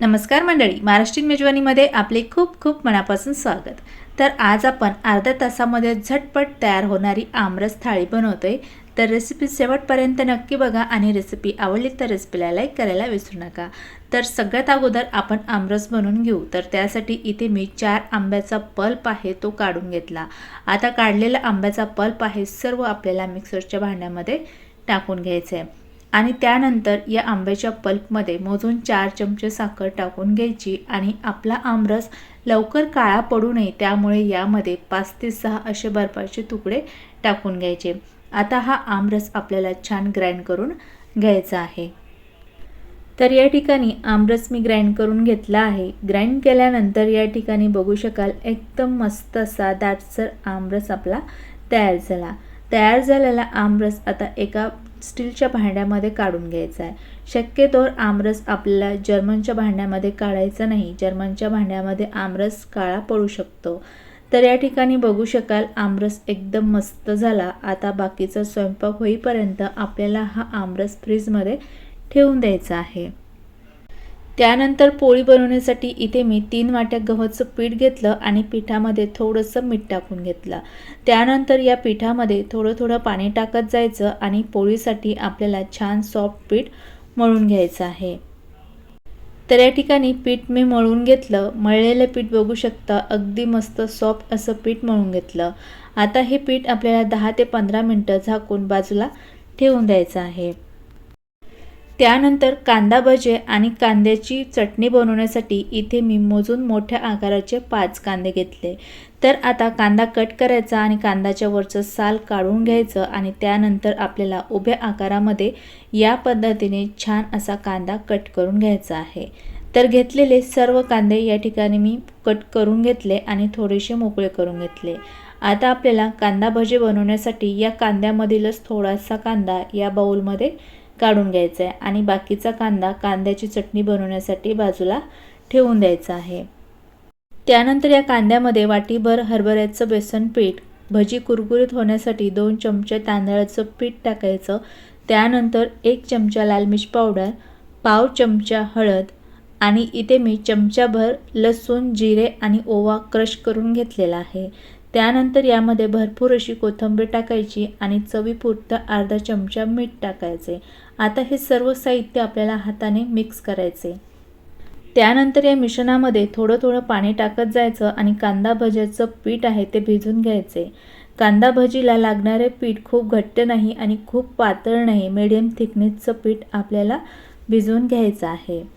नमस्कार मंडळी महाराष्ट्रीयन मेजवानीमध्ये आपले खूप खूप मनापासून स्वागत. तर आज आपण अर्ध्या तासामध्ये झटपट तयार होणारी आमरस थाळी बनवतोय. तर रेसिपी शेवटपर्यंत नक्की बघा आणि रेसिपी आवडली तर रेसिपीला लाईक करायला विसरू नका. तर सगळ्यात अगोदर आपण आमरस बनवून घेऊ. तर त्यासाठी इथे मी चार आंब्याचा पल्प आहे तो काढून घेतला. आता काढलेला आंब्याचा पल्प आहे सर्व आपल्याला मिक्सरच्या भांड्यामध्ये टाकून घ्यायचं आहे आणि त्यानंतर या आंब्याच्या पल्पमध्ये मोजून चार चमचे साखर टाकून घ्यायची आणि आपला आमरस लवकर काळा पडू नये त्यामुळे यामध्ये पाच ते सहा असे बर्फाचे तुकडे टाकून घ्यायचे. आता हा आमरस आपल्याला छान ग्राइंड करून घ्यायचा आहे. तर या ठिकाणी आमरस मी ग्राइंड करून घेतला आहे. ग्राइंड केल्यानंतर या ठिकाणी बघू शकाल एकदम मस्त असा दाटसर आमरस आपला तयार झाला. तयार झालेला आमरस आता एका स्टीलच्या भांड्यामध्ये काढून घ्यायचा आहे. शक्यतोवर आमरस आपल्याला जर्मनच्या भांड्यामध्ये काढायचा नाही. जर्मनच्या भांड्यामध्ये आमरस काळा पडू शकतो. तर या ठिकाणी बघू शकाल आमरस एकदम मस्त झाला. आता बाकीचा स्वयंपाक होईपर्यंत आपल्याला हा आमरस फ्रीजमध्ये ठेवून द्यायचा आहे. त्यानंतर पोळी बनवण्यासाठी इथे मी तीन वाट्या गव्हाचं पीठ घेतलं आणि पिठामध्ये थोडंसं मीठ टाकून घेतलं. त्यानंतर या पिठामध्ये थोडं थोडं पाणी टाकत जायचं आणि पोळीसाठी आपल्याला छान सॉफ्ट पीठ मळून घ्यायचं आहे. तर या ठिकाणी पीठ मी मळून घेतलं. मळलेलं पीठ बघू शकता अगदी मस्त सॉफ्ट असं पीठ मळून घेतलं. आता हे पीठ आपल्याला दहा ते पंधरा मिनटं झाकून बाजूला ठेवून द्यायचं आहे. त्यानंतर कांदा भजे आणि कांद्याची चटणी बनवण्यासाठी इथे मी मोजून मोठ्या आकाराचे पाच कांदे घेतले. तर आता कांदा कट करायचा आणि कांद्याच्या वरचं साल काढून घ्यायचं आणि त्यानंतर आपल्याला उभ्या आकारामध्ये या पद्धतीने छान असा कांदा कट करून घ्यायचा आहे. तर घेतलेले सर्व कांदे या ठिकाणी मी कट करून घेतले आणि थोडेसे मोकळे करून घेतले. आता आपल्याला कांदा भजे बनवण्यासाठी या कांद्यामधीलच थोडासा कांदा या बाऊलमध्ये काढून घ्यायचा आहे आणि बाकीचा कांदा कांद्याची चटणी बनवण्यासाठी बाजूला ठेवून द्यायचा आहे. त्यानंतर या कांद्यामध्ये वाटीभर हरभऱ्याचं बेसन पीठ भजी कुरकुरीत होण्यासाठी दोन चमचे तांदळाचं पीठ टाकायचं त्यानंतर एक चमचा लाल मिर्च पावडर पाव चमचा हळद आणि इथे मी चमचाभर लसूण जिरे आणि ओवा क्रश करून घेतलेला आहे. त्यानंतर यामध्ये भरपूर अशी कोथिंबीर टाकायची आणि चवीपुरतं अर्धा चमचा मीठ टाकायचे. आता हे सर्व साहित्य आपल्याला हाताने मिक्स करायचे. त्यानंतर या मिश्रणामध्ये थोडं थोडं पाणी टाकत जायचं आणि कांदा भज्याचं पीठ आहे ते भिजून घ्यायचे. कांदा भजीला लागणारे पीठ खूप घट्ट नाही आणि खूप पातळ नाही. मिडियम थिकनेसचं पीठ आपल्याला भिजवून घ्यायचं आहे.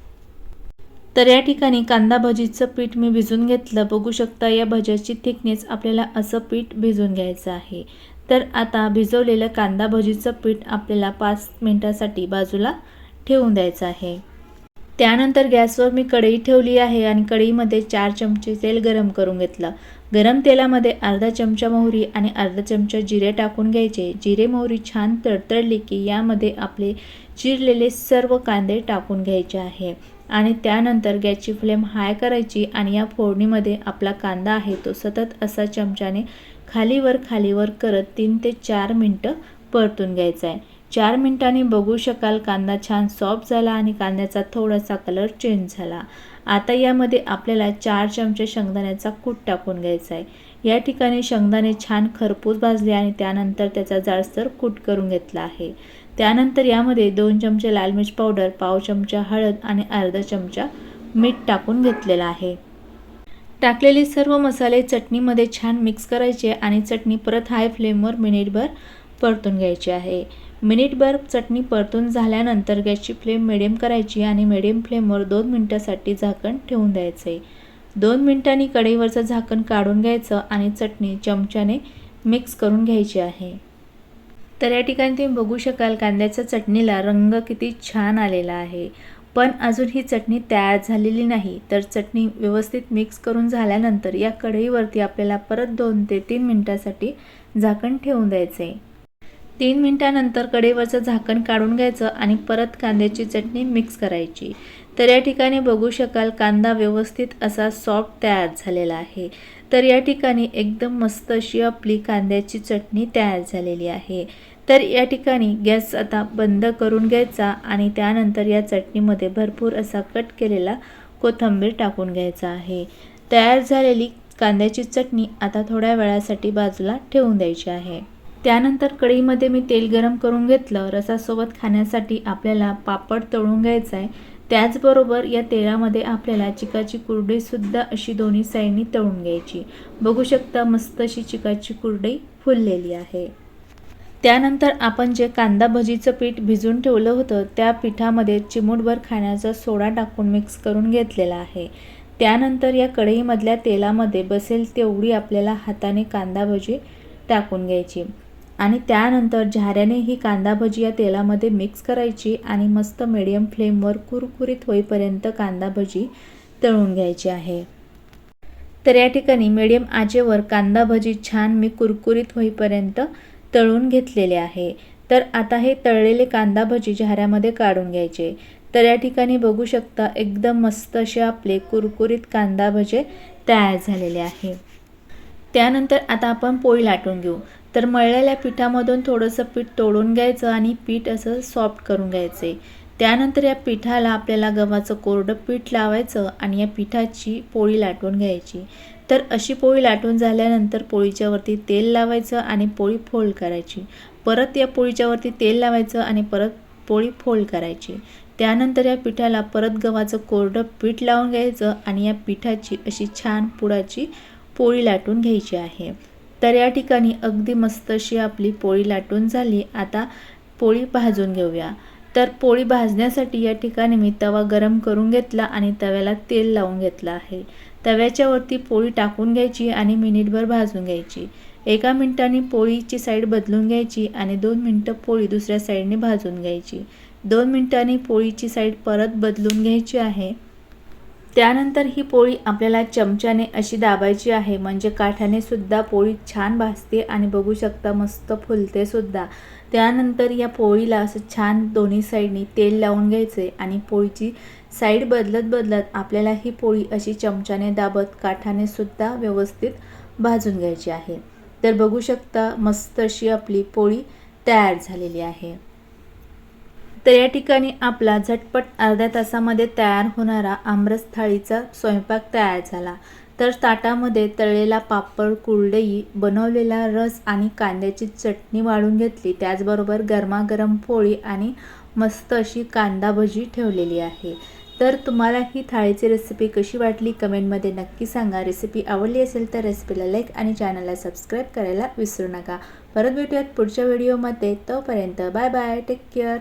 तर या ठिकाणी कांदा भजीचं पीठ मी भिजून घेतलं. बघू शकता या भज्याची थिकनेस आपल्याला असं पीठ भिजून घ्यायचं आहे. तर आता भिजवलेलं कांदा भजीचं पीठ आपल्याला पाच मिनटासाठी बाजूला ठेवून द्यायचं आहे. त्यानंतर गॅसवर मी कढई ठेवली आहे आणि कढईमध्ये चार चमचे तेल गरम करून घेतलं. गरम तेलामध्ये अर्धा चमचा मोहरी आणि अर्धा चमचा जिरे टाकून घ्यायचे. जिरे मोहरी छान तडतडली की यामध्ये आपले चिरलेले सर्व कांदे टाकून घ्यायचे आहे. आणि त्यानंतर गॅसची फ्लेम हाय करायची आणि या फोडणीमध्ये आपला कांदा आहे तो सतत असा चमच्याने खालीवर खालीवर करत तीन ते चार मिनटं परतून घ्यायचा आहे. चार मिनटांनी बघू शकाल कांदा छान सॉफ्ट झाला आणि कांद्याचा थोडासा कलर चेंज झाला. आता यामध्ये आपल्याला चार चमचे शेंगदाण्याचा कूट टाकून घ्यायचा आहे. या ठिकाणी शेंगदाणे छान खरपूस भाजले आणि त्यानंतर त्याचा जाळसर कूट करून घेतला आहे. त्यानंतर यामध्ये दोन चमचे लाल मिरच पावडर पाव चमचा हळद आणि अर्धा चमचा मीठ टाकून घेतलेला आहे. टाकलेले सर्व मसाले चटणीमध्ये छान मिक्स करायचे आणि चटणी परत हाय फ्लेमवर मिनिटभर परतून घ्यायची आहे. मिनिटभर चटणी परतून झाल्यानंतर गॅसची फ्लेम मिडियम करायची आणि मिडियम फ्लेमवर दोन मिनटासाठी झाकण ठेवून द्यायचे. दोन मिनटांनी कढईवरचं झाकण काढून घ्यायचं आणि चटणी चमच्याने मिक्स करून घ्यायची आहे. तर या ठिकाणी तुम्ही बघू शकाल कांद्याच्या चटणीला रंग किती छान आलेला आहे. पण अजून ही चटणी तयार झालेली नाही. तर चटणी व्यवस्थित मिक्स करून झाल्यानंतर या कढईवरती आपल्याला परत दोन ते तीन मिनटासाठी झाकण ठेवून द्यायचं. आहे तीन मिनटानंतर कडेवरचं झाकण काढून घ्यायचं आणि परत कांद्याची चटणी मिक्स करायची. तर या ठिकाणी बघू शकाल कांदा व्यवस्थित असा सॉफ्ट तयार झालेला आहे. तर या ठिकाणी एकदम मस्त अशी आपली कांद्याची चटणी तयार झालेली आहे. तर या ठिकाणी गॅस आता बंद करून घ्यायचा आणि त्यानंतर या चटणीमध्ये भरपूर असा कट केलेला कोथिंबीर टाकून घ्यायचा आहे. तयार झालेली कांद्याची चटणी आता थोड्या वेळासाठी बाजूला ठेवून द्यायची आहे. त्यानंतर कढईमध्ये मी तेल गरम करून घेतलं. रसासोबत खाण्यासाठी आपल्याला पापड तळून घ्यायचा आहे त्याचबरोबर या तेलामध्ये आपल्याला चिकाची कुरडईसुद्धा अशी दोन्ही साईडनी तळून घ्यायची. बघू शकता मस्त अशी चिकाची कुरडई फुललेली आहे. त्यानंतर आपण जे कांदा भजीचं पीठ भिजून ठेवलं होतं त्या पिठामध्ये चिमूटभर खाण्याचा सोडा टाकून मिक्स करून घेतलेला आहे. त्यानंतर या कढईमधल्या तेलामध्ये बसेल तेवढी आपल्याला हाताने कांदा भजी टाकून घ्यायची. आणि त्यानंतर झाऱ्याने ही कांदा भजी या तेलामध्ये मिक्स करायची आणि मस्त मिडियम फ्लेमवर कुरकुरीत होईपर्यंत कांदा भजी तळून घ्यायची आहे. तर या ठिकाणी मिडियम आचेवर कांदा भजी छान मी कुरकुरीत होईपर्यंत तळून घेतलेले आहे. तर आता हे तळलेले कांदा भजी झाऱ्यामध्ये काढून घ्यायचे. तर या ठिकाणी बघू शकता एकदम मस्त असे आपले कुरकुरीत कांदा भजे तयार झालेले आहे. त्यानंतर आता आपण पोळी लाटून घेऊ. तर मळलेल्या पिठामधून थोडंसं पीठ तोडून घ्यायचं आणि पीठ असं सॉफ्ट करून घ्यायचे. त्यानंतर या पिठाला आपल्याला गव्हाचं कोरडं पीठ लावायचं आणि या पिठाची पोळी लाटून घ्यायची. तर अशी पोळी लाटून झाल्यानंतर पोळीच्यावरती तेल लावायचं आणि पोळी फोल्ड करायची. परत या पोळीच्यावरती तेल लावायचं आणि परत पोळी फोल्ड करायची. त्यानंतर या पिठाला परत गव्हाचं कोरडं पीठ लावून घ्यायचं आणि या पिठाची अशी छान पुडाची पोळी लाटून घ्यायची आहे. तर या ठिकाणी अगदी मस्त अशी आपली पोळी लाटून झाली. आता पोळी भाजून घेऊया. तर पोळी भाजण्यासाठी या ठिकाणी मी तवा गरम करून घेतला आणि तव्याला तेल लावून घेतलं आहे. तव्याच्यावरती पोळी टाकून घ्यायची आणि मिनिटभर भाजून घ्यायची. एका मिनिटाने पोळीची साईड बदलून घ्यायची आणि दोन मिनटं पोळी दुसऱ्या साईडने भाजून घ्यायची. दोन मिनिटांनी पोळीची साईड परत बदलून घ्यायची आहे. त्यानंतर ही पोळी आपल्याला चमच्याने अशी दाबायची आहे. म्हणजे काठाने सुद्धा पोळी छान भाजते आणि बघू शकता मस्त फुलते सुद्धा. त्यानंतर या पोळीला असं छान दोन्ही साईडनी तेल लावून घ्यायचे आणि पोळीची साईड बदलत बदलत आपल्याला ही पोळी अशी चमच्याने दाबत काठाने सुद्धा व्यवस्थित भाजून घ्यायची आहे. तर बघू शकता मस्त अशी आपली पोळी तयार झालेली आहे. तर या ठिकाणी आपला झटपट अर्ध्या तासामध्ये तयार होणारा आमरस थाळीचा स्वयंपाक तयार झाला. तर ताटामध्ये तळलेला पापड कुरडई बनवलेला रस आणि कांद्याची चटणी वाढून घेतली. त्याचबरोबर गरमागरम पोळी आणि मस्त अशी कांदा भजी ठेवलेली आहे. तर तुम्हाला ही थाळीची रेसिपी कशी वाटली कमेंटमध्ये नक्की सांगा. रेसिपी आवडली असेल तर रेसिपीला लाईक आणि चॅनलला सबस्क्राईब करायला विसरू नका. परत भेटूयात पुढच्या व्हिडिओमध्ये तोपर्यंत बाय बाय टेक केअर